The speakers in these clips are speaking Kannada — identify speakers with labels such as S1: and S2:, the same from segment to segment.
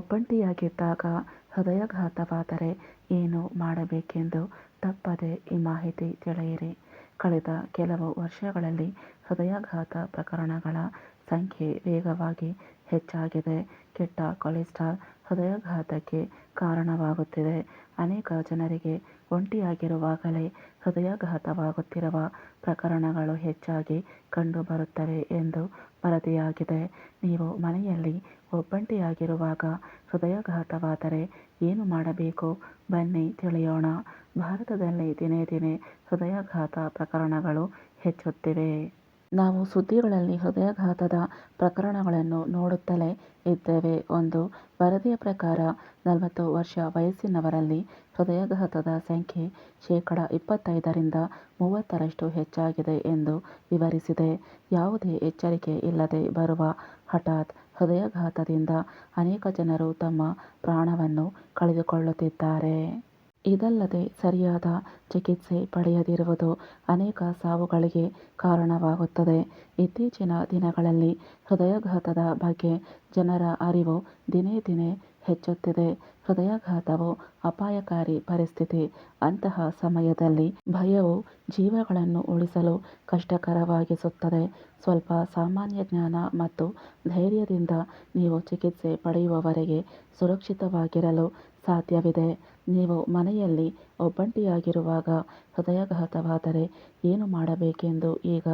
S1: ಒಬ್ಬಂಟಿಯಾಗಿದ್ದಾಗ ಹೃದಯಾಘಾತವಾದರೆ ಏನು ಮಾಡಬೇಕೆಂದು ತಪ್ಪದೆ ಈ ಮಾಹಿತಿ ತಿಳಿಯಿರಿ. ಕಳೆದ ಕೆಲವು ವರ್ಷಗಳಲ್ಲಿ ಹೃದಯಾಘಾತ ಪ್ರಕರಣಗಳ ಸಂಖ್ಯೆ ವೇಗವಾಗಿ ಹೆಚ್ಚಾಗಿದೆ. ಕೆಟ್ಟ ಕೊಲೆಸ್ಟ್ರಾಲ್ ಹೃದಯಾಘಾತಕ್ಕೆ ಕಾರಣವಾಗುತ್ತಿದೆ. ಅನೇಕ ಜನರಿಗೆ ಒಂಟಿಯಾಗಿರುವಾಗಲೇ ಹೃದಯಾಘಾತವಾಗುತ್ತಿರುವ ಪ್ರಕರಣಗಳು ಹೆಚ್ಚಾಗಿ ಕಂಡುಬರುತ್ತವೆ ಎಂದು ವರದಿಯಾಗಿದೆ. ನೀವು ಮನೆಯಲ್ಲಿ ಒಬ್ಬಂಟಿಯಾಗಿರುವಾಗ ಹೃದಯಾಘಾತವಾದರೆ ಏನು ಮಾಡಬೇಕು? ಬನ್ನಿ, ತಿಳಿಯೋಣ. ಭಾರತದಲ್ಲಿ ದಿನೇ ದಿನೇ ಹೃದಯಾಘಾತ ಪ್ರಕರಣಗಳು ಹೆಚ್ಚುತ್ತಿವೆ. ನಾವು ಸುದ್ದಿಗಳಲ್ಲಿ ಹೃದಯಾಘಾತದ ಪ್ರಕರಣಗಳನ್ನು ನೋಡುತ್ತಲೇ ಇದ್ದೇವೆ ಒಂದು ವರದಿಯ ಪ್ರಕಾರ ನಲವತ್ತು ವರ್ಷ ವಯಸ್ಸಿನವರಲ್ಲಿ ಹೃದಯಾಘಾತದ ಸಂಖ್ಯೆ ಶೇಕಡ ಇಪ್ಪತ್ತೈದರಿಂದ ಮೂವತ್ತರಷ್ಟು ಹೆಚ್ಚಾಗಿದೆ ಎಂದು ವಿವರಿಸಿದೆ. ಯಾವುದೇ ಎಚ್ಚರಿಕೆ ಇಲ್ಲದೆ ಬರುವ ಹಠಾತ್ ಹೃದಯಾಘಾತದಿಂದ ಅನೇಕ ಜನರು ತಮ್ಮ ಪ್ರಾಣವನ್ನು ಕಳೆದುಕೊಳ್ಳುತ್ತಿದ್ದಾರೆ. ಇದಲ್ಲದೆ ಸರಿಯಾದ ಚಿಕಿತ್ಸೆ ಪಡೆಯದಿರುವುದು ಅನೇಕ ಸಾವುಗಳಿಗೆ ಕಾರಣವಾಗುತ್ತದೆ. ಇತ್ತೀಚಿನ ದಿನಗಳಲ್ಲಿ ಹೃದಯಾಘಾತದ ಬಗ್ಗೆ ಜನರ ಅರಿವು ದಿನೇ ದಿನೇ ಹೆಚ್ಚುತ್ತಿದೆ. ಹೃದಯಾಘಾತವು ಅಪಾಯಕಾರಿ ಪರಿಸ್ಥಿತಿ. ಅಂತಹ ಸಮಯದಲ್ಲಿ ಭಯವು ಜೀವಗಳನ್ನು ಉಳಿಸಲು ಕಷ್ಟಕರವಾಗಿಸುತ್ತದೆ. ಸ್ವಲ್ಪ ಸಾಮಾನ್ಯ ಜ್ಞಾನ ಮತ್ತು ಧೈರ್ಯದಿಂದ ನೀವು ಚಿಕಿತ್ಸೆ ಪಡೆಯುವವರೆಗೆ ಸುರಕ್ಷಿತವಾಗಿರಲು ಸಾಧ್ಯವಿದೆ. ನೀವು ಮನೆಯಲ್ಲಿ ಒಬ್ಬಂಟಿಯಾಗಿರುವಾಗ ಹೃದಯಾಘಾತವಾದರೆ ಏನು ಮಾಡಬೇಕೆಂದು ಈಗ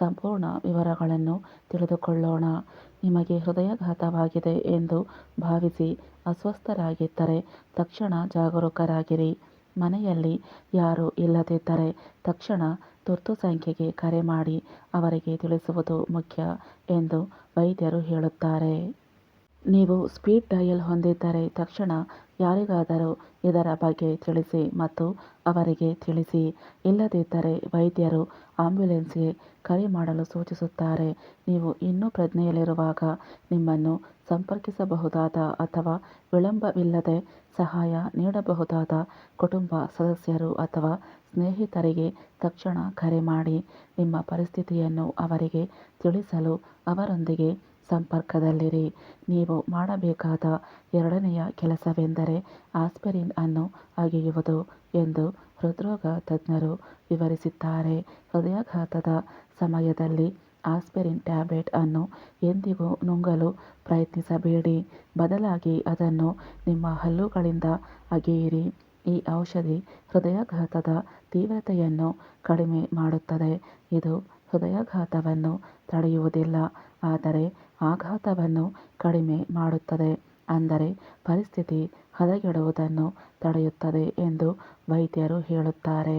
S1: ಸಂಪೂರ್ಣ ವಿವರಗಳನ್ನು ತಿಳಿದುಕೊಳ್ಳೋಣ. ನಿಮಗೆ ಹೃದಯಾಘಾತವಾಗಿದೆ ಎಂದು ಭಾವಿಸಿ ಅಸ್ವಸ್ಥರಾಗಿದ್ದರೆ ತಕ್ಷಣ ಜಾಗರೂಕರಾಗಿರಿ. ಮನೆಯಲ್ಲಿ ಯಾರೂ ಇಲ್ಲದಿದ್ದರೆ ತಕ್ಷಣ ತುರ್ತು ಸಂಖ್ಯೆಗೆ ಕರೆ ಮಾಡಿ ಅವರಿಗೆ ತಿಳಿಸುವುದು ಮುಖ್ಯ ಎಂದು ವೈದ್ಯರು ಹೇಳುತ್ತಾರೆ. ನೀವು ಸ್ಪೀಡ್ ಡಯಲ್ ಹೊಂದಿದ್ದರೆ ತಕ್ಷಣ ಯಾರಿಗಾದರೂ ಇದರ ಬಗ್ಗೆ ತಿಳಿಸಿ ಮತ್ತು ಅವರಿಗೆ ತಿಳಿಸಿ. ಇಲ್ಲದಿದ್ದರೆ ವೈದ್ಯರು ಆಂಬ್ಯುಲೆನ್ಸ್ಗೆ ಕರೆ ಮಾಡಲು ಸೂಚಿಸುತ್ತಾರೆ. ನೀವು ಇನ್ನೂ ಪ್ರಜ್ಞೆಯಲ್ಲಿರುವಾಗ ನಿಮ್ಮನ್ನು ಸಂಪರ್ಕಿಸಬಹುದಾದ ಅಥವಾ ವಿಳಂಬವಿಲ್ಲದೆ ಸಹಾಯ ನೀಡಬಹುದಾದ ಕುಟುಂಬ ಸದಸ್ಯರು ಅಥವಾ ಸ್ನೇಹಿತರಿಗೆ ತಕ್ಷಣ ಕರೆ ಮಾಡಿ ನಿಮ್ಮ ಪರಿಸ್ಥಿತಿಯನ್ನು ಅವರಿಗೆ ತಿಳಿಸಲು ಅವರೊಂದಿಗೆ ಸಂಪರ್ಕದಲ್ಲಿರಿ. ನೀವು ಮಾಡಬೇಕಾದ ಎರಡನೆಯ ಕೆಲಸವೆಂದರೆ ಆಸ್ಪಿರಿನ್ ಅನ್ನು ಅಗೆಯುವುದು ಎಂದು ಹೃದ್ರೋಗ ತಜ್ಞರು ವಿವರಿಸಿದ್ದಾರೆ. ಹೃದಯಾಘಾತದ ಸಮಯದಲ್ಲಿ ಆಸ್ಪಿರಿನ್ ಟ್ಯಾಬ್ಲೆಟ್ ಅನ್ನು ಎಂದಿಗೂ ನುಂಗಲು ಪ್ರಯತ್ನಿಸಬೇಡಿ. ಬದಲಾಗಿ ಅದನ್ನು ನಿಮ್ಮ ಹಲ್ಲುಗಳಿಂದ ಅಗೆಯಿರಿ. ಈ ಔಷಧಿ ಹೃದಯಾಘಾತದ ತೀವ್ರತೆಯನ್ನು ಕಡಿಮೆ ಮಾಡುತ್ತದೆ. ಇದು ಹೃದಯಾಘಾತವನ್ನು ತಡೆಯುವುದಿಲ್ಲ. ಆದರೆ ಆಘಾತವನ್ನು ಕಡಿಮೆ ಮಾಡುತ್ತದೆ. ಅಂದರೆ ಪರಿಸ್ಥಿತಿ ಹದಗೆಡುವುದನ್ನು ತಡೆಯುತ್ತದೆ ಎಂದು ವೈದ್ಯರು ಹೇಳುತ್ತಾರೆ.